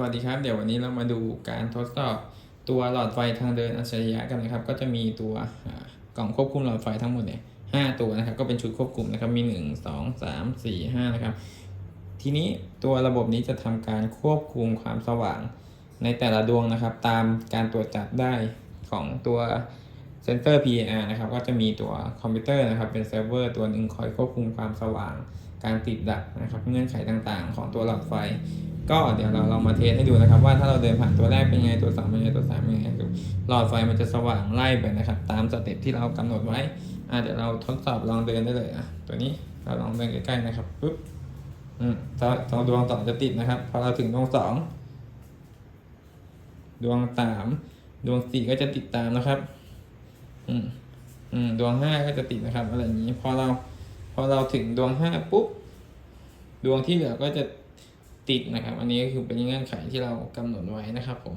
สวัสดีครับ เดี๋ยววันนี้เรามาดูการทดสอบตัวหลอดไฟทางเดินอัจฉริยะกันนะครับ ก็จะมีตัวกล่องควบคุมหลอดไฟทั้งหมดเนี่ยห้าตัวนะครับ ก็เป็นชุดควบคุมนะครับ มีหนึ่งสองสามสี่ห้านะครับ ทีนี้ตัวระบบนี้จะทำการควบคุมความสว่างในแต่ละดวงนะครับ ตามการตรวจจับได้ของตัวเซนเซอร์ PAR นะครับ ก็จะมีตัวคอมพิวเตอร์นะครับ เป็นเซิร์ฟเวอร์ตัวหนึ่งคอยควบคุมความสว่าง การติดดับนะครับ เงื่อนไขต่างๆ ของตัวหลอดไฟ ก็เดี๋ยวเราลองมาเทสให้ดูนะครับ ว่าถ้าเราเดินผ่านตัวแรกเป็นไงตัวสองเป็นไงตัวสามเป็นไงหลอดไฟมันจะสว่างไล่ไปนะครับ ตามสเต็ปที่เรากำหนดไว้อะเดี๋ยวเราทดสอบลองเดินได้เลยอะตัวนี้เราลองเดินใกล้ๆนะครับปุ๊บอืมตอนตอนดวงสองจะติดนะครับพอเราถึงดวงสองดวงสามดวงสี่ก็จะติดตามนะครับ อืมอืมดวงห้าก็จะติดนะครับ อะไรอย่างนี้ พอเรา พอเราถึงดวงห้าปุ๊บ ดวงที่เหลือก็จะ ติดนะครับ อันนี้ก็คือเป็นเงื่อนไขที่เรากำหนดไว้นะครับผม